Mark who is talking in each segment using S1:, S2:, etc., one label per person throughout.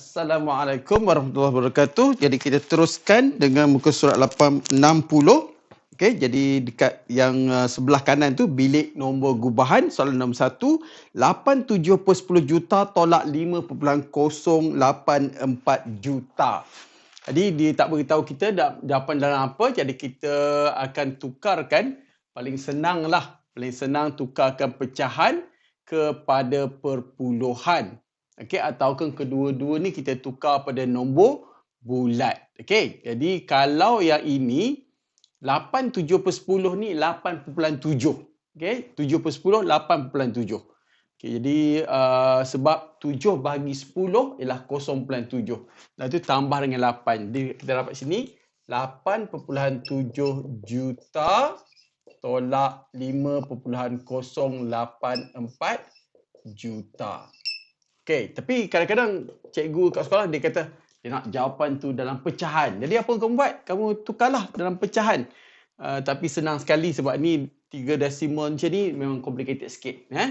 S1: Assalamualaikum warahmatullahi wabarakatuh. Jadi kita teruskan dengan muka surat 860. Okey, jadi dekat yang uh, sebelah kanan tu bilik nombor gubahan soalan nombor 1, 87 per 10 juta tolak 5.084 juta. Jadi dia tak beritahu kita jawapan dalam apa, jadi kita akan tukarkan paling senang lah. Paling senang tukarkan pecahan kepada perpuluhan. Okey, ataupun kedua-dua ni kita tukar pada nombor bulat. Okey, jadi kalau yang ini 8 7 per 10 ni 8.7. Okey, 7 per 10 8.7. Okey, jadi uh, sebab 7 bagi 10 ialah 0.7. Dan tu tambah dengan 8. Jadi kita dapat sini 8.7 juta tolak 5.084 juta. Okey, tapi kadang-kadang cikgu kat sekolah dia kata dia nak jawapan tu dalam pecahan. Jadi apa kamu buat? Kamu tukarlah dalam pecahan. Uh, tapi senang sekali sebab ni tiga desimal macam ni memang complicated sikit. Eh?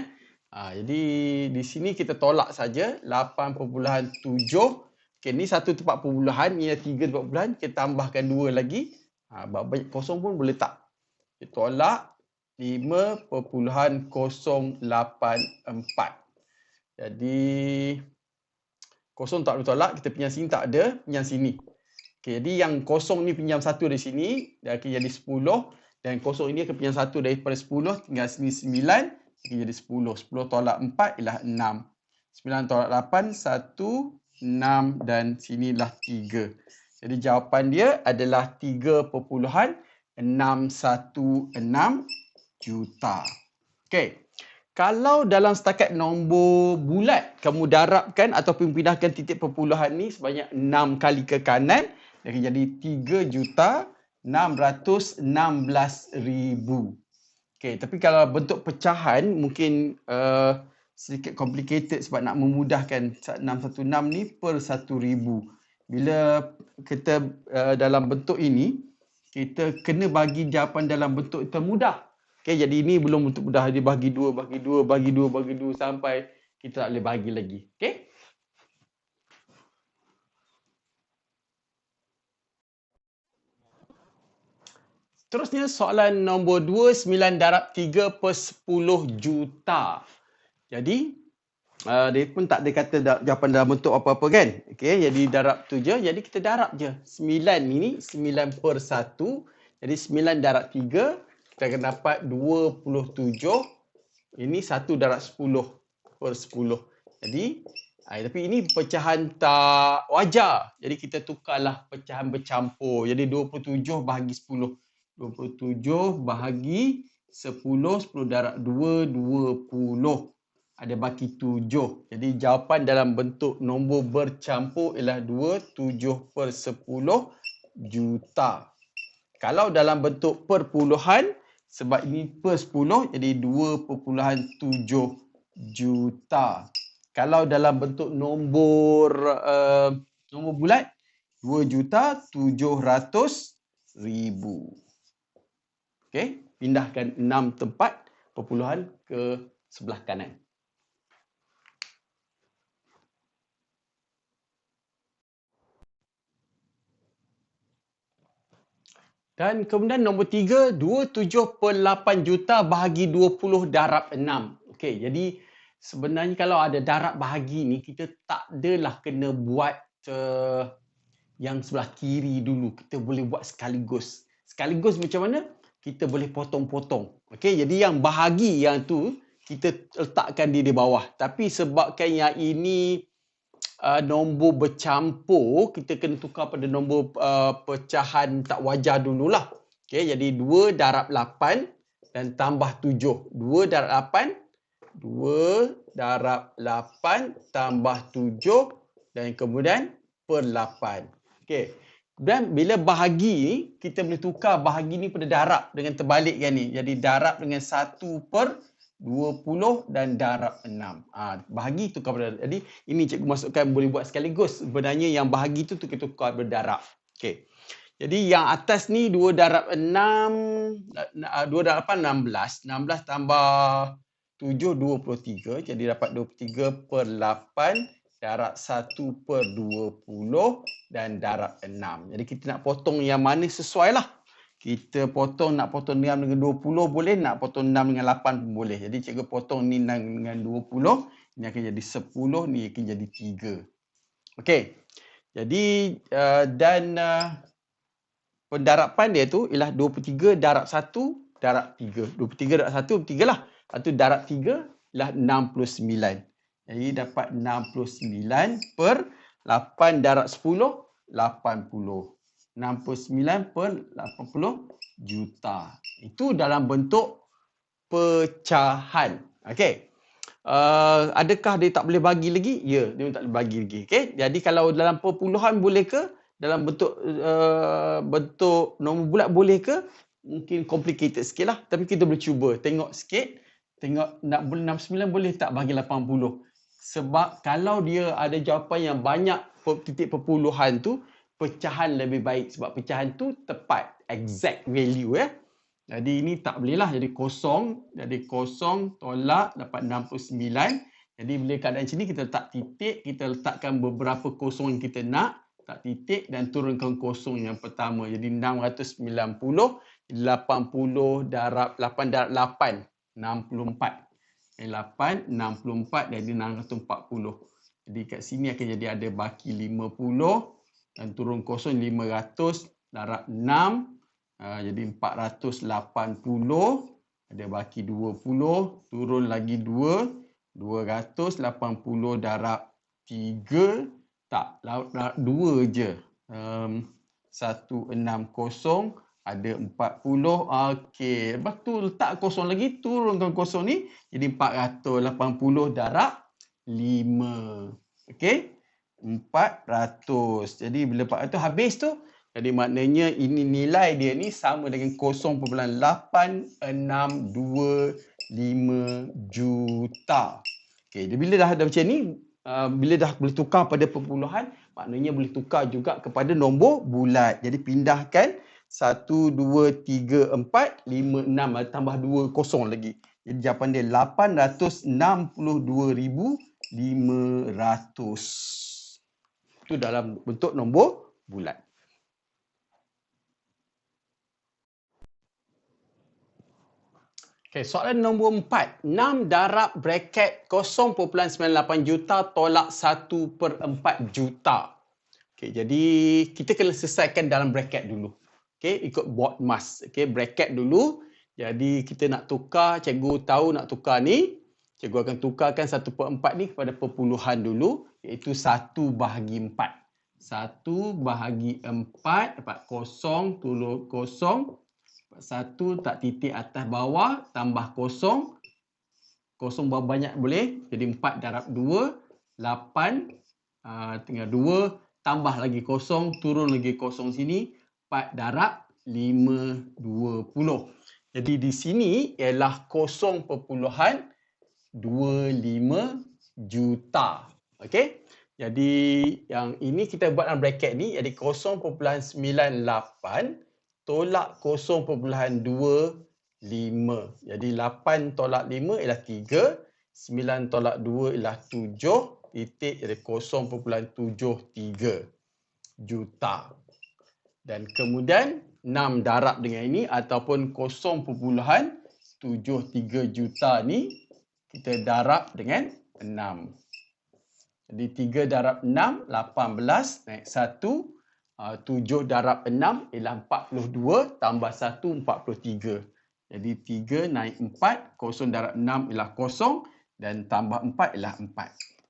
S1: Uh, jadi di sini kita tolak saja 8.7. Okay, ni satu tempat perpuluhan, ni tiga tempat perpuluhan. Kita tambahkan dua lagi. Uh, banyak kosong pun boleh tak? Kita tolak 5.084. Jadi Kosong tak boleh tolak, kita pinjam sini tak ada, pinjam sini. Okay, jadi yang kosong ni pinjam satu dari sini, dia akan jadi 10. Dan kosong ini akan pinjam satu daripada 10, tinggal sini 9, akan jadi 10. 10 tolak 4 ialah 6. 9 tolak 8, 1, 6 dan sinilah 3. Jadi jawapan dia adalah 3.616 juta. Okay kalau dalam setakat nombor bulat kamu darabkan ataupun pindahkan titik perpuluhan ni sebanyak 6 kali ke kanan dia akan jadi 3 juta 616 ribu. Okay, tapi kalau bentuk pecahan mungkin uh, sedikit complicated sebab nak memudahkan 616 ni per 1000. Bila kita uh, dalam bentuk ini, kita kena bagi jawapan dalam bentuk termudah. Okay, jadi ini belum untuk mudah dia dua, bagi dua, bagi dua, bagi dua sampai kita tak boleh bagi lagi. Okay? Terusnya soalan nombor 2, 9 darab 3 per 10 juta. Jadi, uh, dia pun tak ada kata jawapan dalam bentuk apa-apa kan. Okay, jadi darab tu je. Jadi kita darab je. 9 ini, 9 per 1. Jadi 9 darab 3 kita akan dapat 27 ini 1 darab 10 per 10 jadi ay, tapi ini pecahan tak wajar. Jadi kita tukarlah pecahan bercampur. Jadi 27 bahagi 10 27 bahagi 10 10 darab 2 20 ada baki 7 jadi jawapan dalam bentuk nombor bercampur ialah 2 7 per 10 juta. Kalau dalam bentuk perpuluhan sebab ini per 10 jadi 2.7 juta. Kalau dalam bentuk nombor uh, nombor bulat 2 juta 700 ribu. Okey, pindahkan 6 tempat perpuluhan ke sebelah kanan. Dan kemudian nombor tiga, 27.8 juta bahagi 20 darab 6. Okey, jadi sebenarnya kalau ada darab bahagi ni, kita tak adalah kena buat uh, yang sebelah kiri dulu. Kita boleh buat sekaligus. Sekaligus macam mana? Kita boleh potong-potong. Okey, jadi yang bahagi yang tu, kita letakkan di di bawah. Tapi sebabkan yang ini uh, nombor bercampur, kita kena tukar pada nombor uh, pecahan tak wajar dululah. Okey, jadi 2 darab 8 dan tambah 7. 2 darab 8, 2 darab 8 tambah 7 dan kemudian per 8. Okey. Dan bila bahagi kita boleh tukar bahagi ni pada darab dengan terbalikkan ni. Jadi darab dengan 1 per 20 dan darab 6. Ha, bahagi tukar pada Jadi ini cikgu masukkan boleh buat sekaligus. Sebenarnya yang bahagi tu kita tukar berdarab. Okey. Jadi yang atas ni 2 darab 6 2 darab 8 16. 16 tambah 7 23. Jadi dapat 23 per 8 darab 1 per 20 dan darab 6. Jadi kita nak potong yang mana sesuai lah. Kita potong nak potong 6 dengan 20 boleh, nak potong 6 dengan 8 pun boleh. Jadi cikgu potong ni dengan 20, ni akan jadi 10, ni akan jadi 3. Okey. Jadi uh, dan uh, pendarapan dia tu ialah 23 darab 1 darab 3. 23 darab 1, 3 lah. Tu darab 3 ialah 69. Jadi dapat 69 per 8 darab 10, 80. 69 per 80 juta. Itu dalam bentuk pecahan. Okey. Uh, adakah dia tak boleh bagi lagi? Ya, dia tak boleh bagi lagi. Okey. Jadi kalau dalam perpuluhan boleh ke? Dalam bentuk uh, bentuk nombor bulat boleh ke? Mungkin complicated sikit lah. Tapi kita boleh cuba. Tengok sikit. Tengok nak 69 boleh tak bagi 80? Sebab kalau dia ada jawapan yang banyak titik perpuluhan tu, pecahan lebih baik sebab pecahan tu tepat exact value ya. Jadi ini tak boleh lah jadi kosong. Jadi kosong tolak dapat 69. Jadi bila keadaan sini kita letak titik, kita letakkan beberapa kosong yang kita nak, tak titik dan turunkan kosong yang pertama. Jadi 690, 80 darab 8 darab 8, 64. 8, 64 jadi 640. Jadi kat sini akan jadi ada baki 50 dan turun kosong 500 darab 6 uh, ah, jadi 480 ada baki 20 turun lagi 2 280 darab 3 tak darab 2 je. Um, 160 ada 40 okey lepas tu letak kosong lagi turunkan kosong ni jadi 480 darab 5 okey 400. Jadi bila 400 habis tu, jadi maknanya ini nilai dia ni sama dengan 0.8625 juta. Okey, jadi bila dah ada macam ni, uh, bila dah boleh tukar pada perpuluhan, maknanya boleh tukar juga kepada nombor bulat. Jadi pindahkan 1, 2, 3, 4, 5, 6, tambah 2 kosong lagi. Jadi jawapan dia 862,500 itu dalam bentuk nombor bulat. Okay, soalan nombor empat. 6 darab bracket 0.98 juta tolak 1 per 4 juta. Okay, jadi kita kena selesaikan dalam bracket dulu. Okay, ikut board mas. Okay, bracket dulu. Jadi kita nak tukar, cikgu tahu nak tukar ni. Cikgu akan tukarkan 1 per 4 ni kepada perpuluhan dulu iaitu 1 bahagi 4. 1 bahagi 4 dapat kosong turun kosong. 1 tak titik atas bawah tambah kosong. Kosong berapa banyak boleh? Jadi 4 darab 2, 8 uh, tinggal 2 tambah lagi kosong, turun lagi kosong sini 4 darab 5, 20. Jadi di sini ialah kosong perpuluhan 25 juta. Okey. Jadi yang ini kita buat dalam bracket ni jadi 0.98 tolak 0.25. Jadi 8 tolak 5 ialah 3, 9 tolak 2 ialah 7, titik jadi 0.73 juta. Dan kemudian 6 darab dengan ini ataupun 0.73 juta ni kita darab dengan 6. Jadi 3 darab 6, 18 naik 1. 7 darab 6 ialah 42 tambah 1, 43. Jadi 3 naik 4, 0 darab 6 ialah 0 dan tambah 4 ialah 4.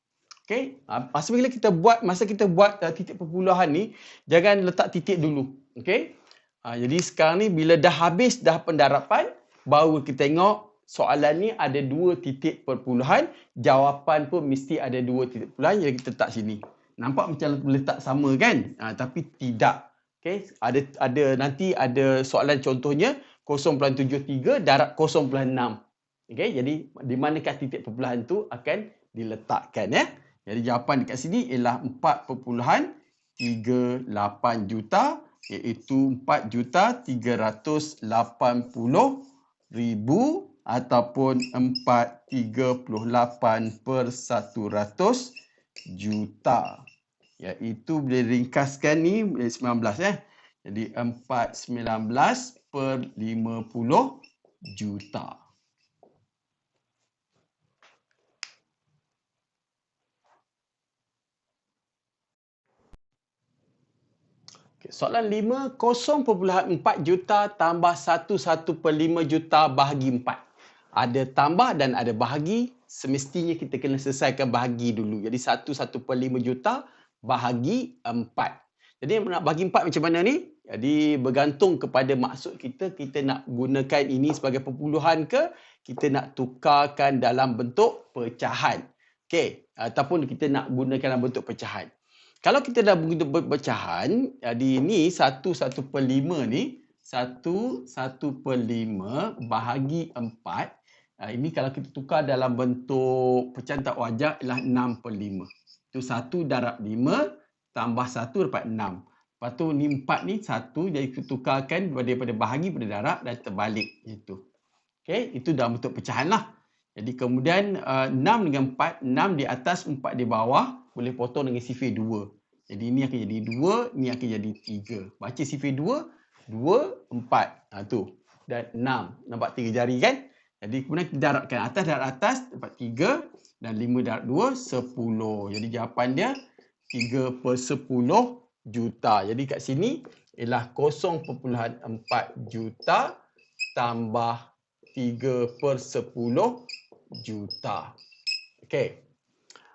S1: Okey, ha, masa bila kita buat masa kita buat uh, titik perpuluhan ni, jangan letak titik dulu. Okey? Ha, jadi sekarang ni bila dah habis dah pendarapan, baru kita tengok soalan ni ada dua titik perpuluhan, jawapan pun mesti ada dua titik perpuluhan, jadi kita letak sini. Nampak macam letak sama kan? Ha, tapi tidak. Okay? Ada ada nanti ada soalan contohnya 0.73 darab 0.6. Okay? Jadi di manakah titik perpuluhan tu akan diletakkan ya. Jadi jawapan dekat sini ialah 4.38 juta iaitu 4 juta 380 ribu ataupun 438 per 100 juta. Iaitu boleh ringkaskan ni 19 eh. Jadi 419 per 50 juta. Soalan 5, 0.4 juta tambah 1.5 juta bahagi 4. Ada tambah dan ada bahagi. Semestinya kita kena selesaikan bahagi dulu. Jadi 1.5 juta bahagi 4. Jadi nak bahagi 4 macam mana ni? Jadi bergantung kepada maksud kita. Kita nak gunakan ini sebagai perpuluhan ke? Kita nak tukarkan dalam bentuk pecahan. Okey. Ataupun kita nak gunakan dalam bentuk pecahan. Kalau kita dah begitu pecahan, jadi ni satu satu per lima ni, satu satu per lima bahagi empat. Ini kalau kita tukar dalam bentuk pecahan tak wajar ialah enam per lima. Itu satu darab lima tambah satu dapat enam. Lepas tu ni empat ni satu jadi kita tukarkan daripada bahagi pada darab dan terbalik. Itu. Okay, itu dalam bentuk pecahan lah. Jadi kemudian uh, 6 dengan 4, 6 di atas, 4 di bawah boleh potong dengan sifir 2. Jadi ini akan jadi 2, ini akan jadi 3. Baca sifir 2, 2, 4. Ha, tu. Dan 6. Nampak 3 jari kan? Jadi kemudian kita darabkan atas darab atas dapat 3 dan 5 darab 2, 10. Jadi jawapan dia 3 per 10 juta. Jadi kat sini ialah 0.4 juta tambah 3 per 10 juta. Okey.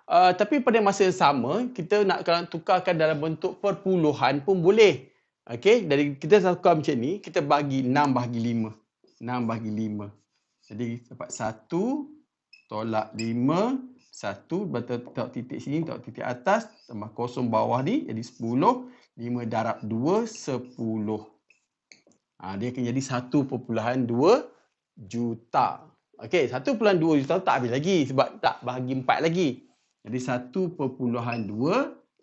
S1: Uh, tapi pada masa yang sama, kita nak kalau tukarkan dalam bentuk perpuluhan pun boleh. Okey, dari kita tukar macam ni, kita bagi 6 bahagi 5. 6 bahagi 5. Jadi dapat 1 tolak 5, 1 betul tak titik sini, tak titik atas, tambah kosong bawah ni jadi 10, 5 darab 2 10. Ha, dia akan jadi 1.2 juta. Okey, 1.2 juta tak habis lagi sebab tak bahagi 4 lagi. Jadi 1.2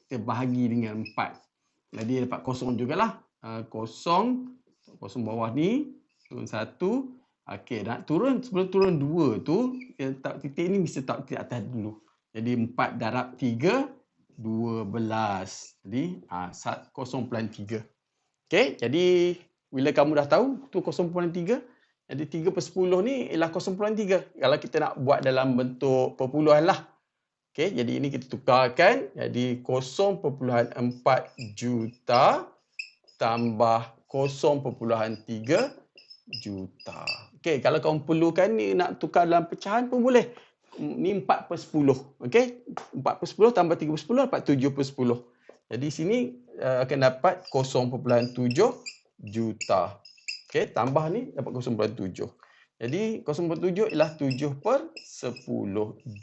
S1: kita bahagi dengan 4. Jadi dapat kosong jugalah. Uh, kosong, kosong bawah ni, turun 1. Okey, nak turun sebelum turun 2 tu, kita tak titik ni mesti tak titik atas dulu. Jadi 4 darab 3, 12. Jadi uh, 0.3. Okey, jadi bila kamu dah tahu tu 0.3, jadi 3 per 10 ni ialah 0.3. Kalau kita nak buat dalam bentuk perpuluhan lah. Okey, jadi ini kita tukarkan jadi 0.4 juta tambah 0.3 juta. Okey, kalau kamu perlukan ni nak tukar dalam pecahan pun boleh. Ni 4 per 10. Okey, 4 per 10 tambah 3 per 10 dapat 7 per 10. Jadi sini uh, akan dapat 0.7 juta. Okey, tambah ni dapat 0.7. Jadi 0.7 ialah 7 per 10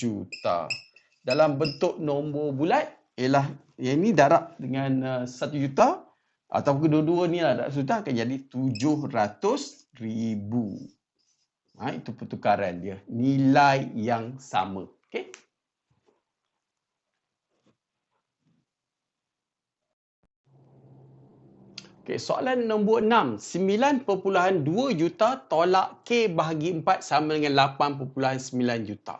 S1: juta dalam bentuk nombor bulat ialah yang ini darab dengan uh, 1 juta atau kedua-dua ni lah darab juta akan jadi 700 ribu. Ha, itu pertukaran dia. Nilai yang sama. Okay. Okay, soalan nombor 6. 9.2 juta tolak K bahagi 4 sama dengan 8.9 juta.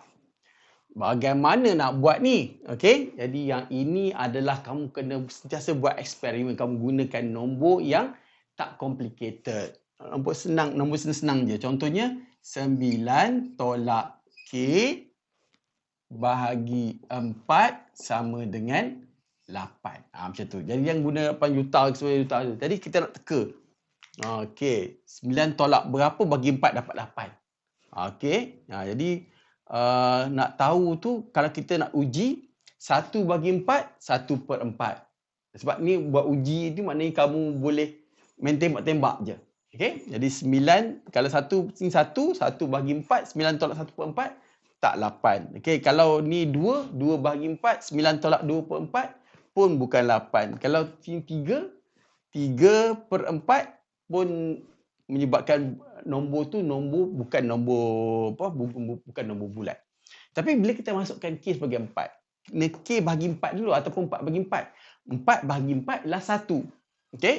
S1: Bagaimana nak buat ni? Okey. Jadi yang ini adalah kamu kena sentiasa buat eksperimen. Kamu gunakan nombor yang tak complicated. Nombor senang, nombor senang-senang je. Contohnya 9 tolak K bahagi 4 sama dengan 8. Ha, macam tu. Jadi yang guna 8 juta ke 9 juta tu. Jadi kita nak teka. Okey. 9 tolak berapa bagi 4 dapat 8. Okey. Ha, jadi uh, nak tahu tu kalau kita nak uji satu bagi empat, satu per empat. Sebab ni buat uji tu maknanya kamu boleh main tembak-tembak je. Okay? Jadi sembilan, kalau satu ni satu, satu bagi empat, sembilan tolak satu per empat, tak lapan. Okay? Kalau ni dua, dua bagi empat, sembilan tolak dua per empat, pun bukan lapan. Kalau ni tiga, tiga per empat pun menyebabkan nombor tu nombor bukan nombor apa bukan nombor bulat. Tapi bila kita masukkan K sebagai 4, kena K bagi 4 dulu ataupun 4 bagi 4. 4 bagi 4 ialah 1. Okey?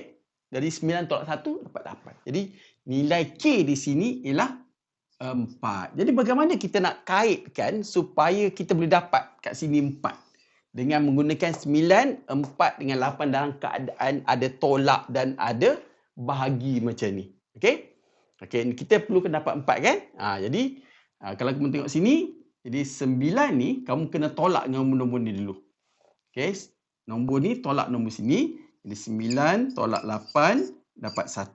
S1: Jadi 9 tolak 1 dapat 8. Jadi nilai K di sini ialah 4. Jadi bagaimana kita nak kaitkan supaya kita boleh dapat kat sini 4? dengan menggunakan 9, 4 dengan 8 dalam keadaan ada tolak dan ada bahagi macam ni. Okey? Okey, kita perlu kena dapat 4 kan? Ha, jadi ha, kalau kamu tengok sini, jadi 9 ni kamu kena tolak dengan nombor ni dulu. Okey, nombor ni tolak nombor sini. Jadi 9 tolak 8 dapat 1.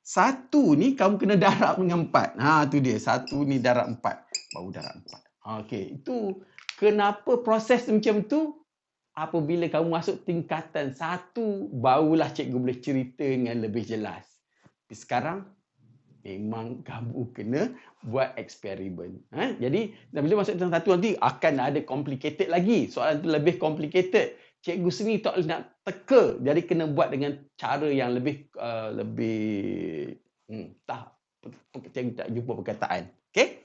S1: Satu ni kamu kena darab dengan 4. Ha tu dia. Satu ni darab 4. Baru darab 4. Ha, Okey, itu kenapa proses macam tu? Apabila kamu masuk tingkatan satu, barulah cikgu boleh cerita dengan lebih jelas. Tapi sekarang memang kamu kena buat eksperimen. Ha? Jadi bila masuk tingkatan satu nanti akan ada complicated lagi. Soalan tu lebih complicated cikgu seni tak boleh nak teka. Jadi kena buat dengan cara yang lebih uh, lebih hmm, tak cikgu tak jumpa perkataan. Okey?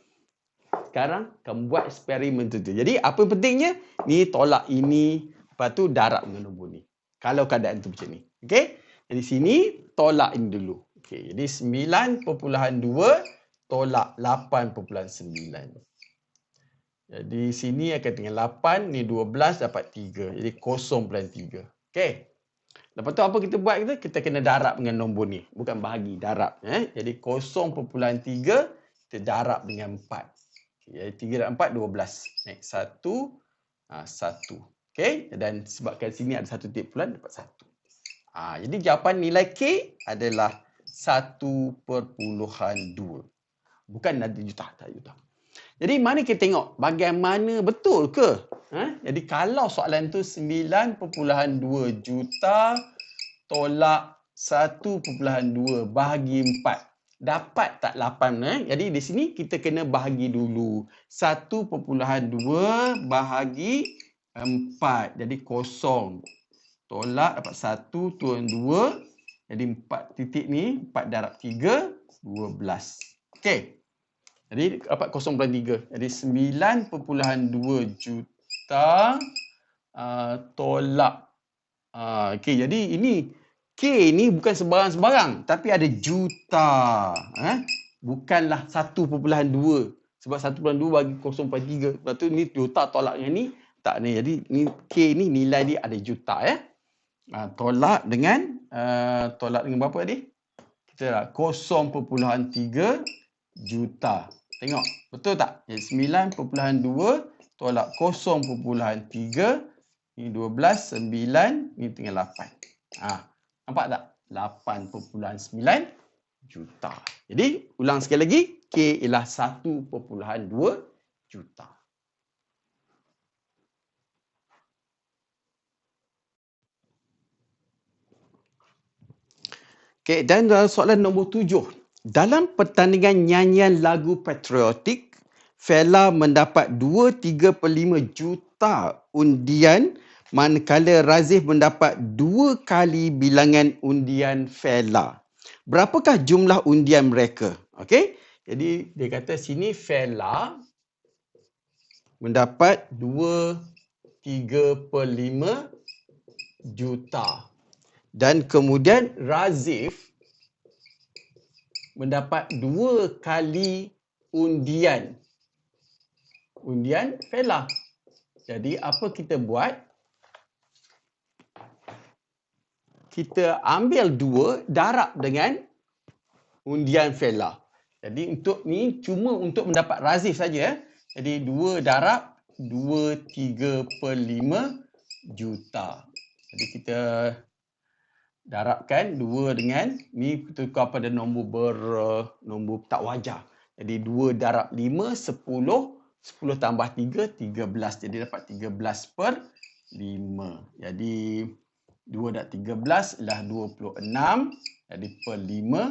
S1: Sekarang kamu buat eksperimen tu jadi apa pentingnya? Ni tolak ini lepas tu darab dengan nombor ni. Kalau keadaan tu macam ni. Okey? Jadi sini tolak ini dulu. Okey jadi 9.2 tolak 8.9 jadi sini akan dengan 8, ni 12 dapat 3. Jadi 0.3. Okey. Lepas tu apa kita buat kita? Kita kena darab dengan nombor ni. Bukan bahagi, darab. Eh? Jadi 0.3 kita darab dengan 4. Jadi 3 dan 4, 12. Next, 1, ha, 1. Okey. Dan sebabkan sini ada satu titik pulang, dapat 1. Ha, jadi jawapan nilai K adalah 1.2. Bukan ada juta, tak juta. Jadi mana kita tengok bagaimana betul ke? Ha? Jadi kalau soalan tu 9.2 juta tolak 1.2 bahagi 4. Dapat tak 8? Eh? Jadi di sini kita kena bahagi dulu. 1.2 bahagi 4. Jadi kosong. Tolak dapat 1 turun 2. Jadi 4 titik ni 4 darab 3, 12. Okey. Jadi dapat 0.3. Jadi 9.2 juta uh, tolak. Uh, okay, jadi ini K ni bukan sebarang-sebarang. Tapi ada juta. Eh? Bukanlah 1.2. Sebab 1.2 bagi 0.3. Lepas tu ni juta tolak dengan ni. Tak ni. Jadi ni K ni nilai dia ada juta. Eh? Uh, tolak dengan uh, tolak dengan berapa tadi? Kita lah 0.3 juta. Tengok, betul tak? Jadi 9.2 tolak 0.3 ni 12, 9, ni tinggal 8. Ha, nampak tak? 8.9 juta. Jadi, ulang sekali lagi. K ialah 1.2 juta. Okay, dan soalan nombor tujuh. Dalam pertandingan nyanyian lagu patriotik, Fela mendapat 2.35 juta undian manakala Razif mendapat dua kali bilangan undian Fela. Berapakah jumlah undian mereka? Okey. Jadi dia kata sini Fela mendapat 2.35 juta. Dan kemudian Razif mendapat dua kali undian. Undian Fela. Jadi apa kita buat? Kita ambil dua darab dengan undian Fela. Jadi untuk ni cuma untuk mendapat razif saja. Eh. Jadi dua darab dua tiga per lima juta. Jadi kita darabkan dua dengan ni tukar pada nombor ber nombor tak wajar. Jadi dua darab lima sepuluh sepuluh tambah tiga tiga belas jadi dapat tiga belas per lima. Jadi dua darab tiga belas ialah dua puluh enam jadi per lima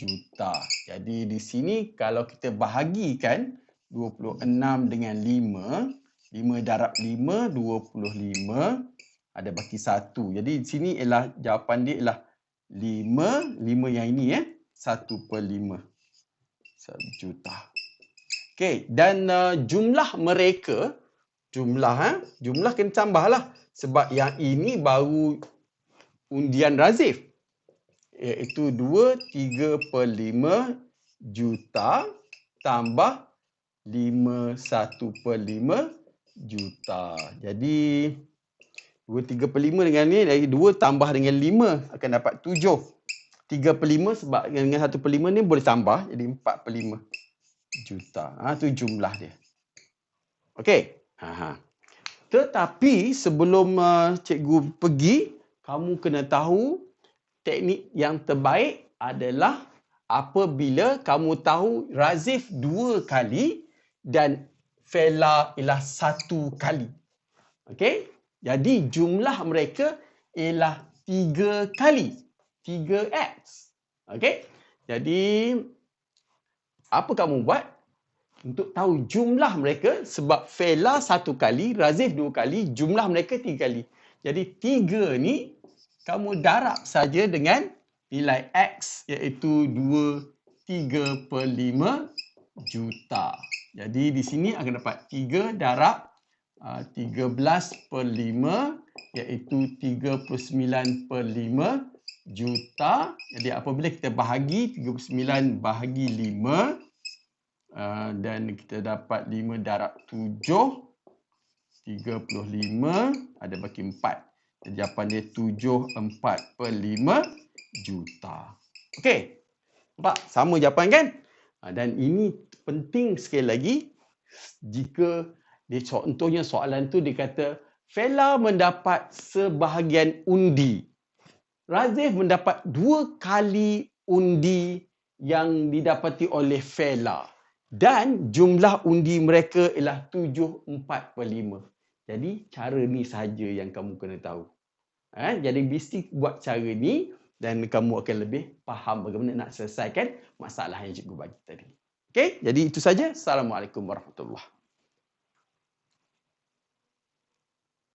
S1: juta. Jadi di sini kalau kita bahagikan dua puluh enam dengan lima lima darab lima dua puluh lima ada baki satu. Jadi di sini ialah jawapan dia ialah lima, lima yang ini ya, satu per lima. Satu juta. Okey, dan uh, jumlah mereka, jumlah ha, jumlah kena tambahlah. Sebab yang ini baru undian razif. Iaitu dua, tiga per lima juta tambah lima, satu per lima juta. Jadi 2 3 per 5 dengan ni dari 2 tambah dengan 5 akan dapat 7. 3 per 5 sebab dengan 1 per 5 ni boleh tambah jadi 4 per 5 juta. Ha, tu jumlah dia. Okey. Ha. Tetapi sebelum uh, cikgu pergi, kamu kena tahu teknik yang terbaik adalah apabila kamu tahu razif dua kali dan fela ialah satu kali. Okey? Jadi jumlah mereka ialah tiga kali. Tiga X. Okey? Jadi apa kamu buat? untuk tahu jumlah mereka sebab fela satu kali, razif dua kali, jumlah mereka tiga kali. Jadi tiga ni kamu darab saja dengan nilai X iaitu 2, 3 per 5 juta. Jadi di sini akan dapat 3 darab 13 per 5 iaitu 39 per 5 juta. Jadi apabila kita bahagi 39 bahagi 5 Ah, dan kita dapat 5 darab 7 35 ada bagi 4 jadi jawapan dia 7 4 per 5 juta. Okey, nampak? Sama jawapan kan? Ah, dan ini penting sekali lagi jika dia contohnya soalan tu dia kata Fela mendapat sebahagian undi Razif mendapat dua kali undi yang didapati oleh Fela dan jumlah undi mereka ialah 7 4 per 5. Jadi cara ni sahaja yang kamu kena tahu. Ha? Jadi mesti buat cara ni dan kamu akan lebih faham bagaimana nak selesaikan masalah yang cikgu bagi tadi. Okey, jadi itu saja. Assalamualaikum warahmatullahi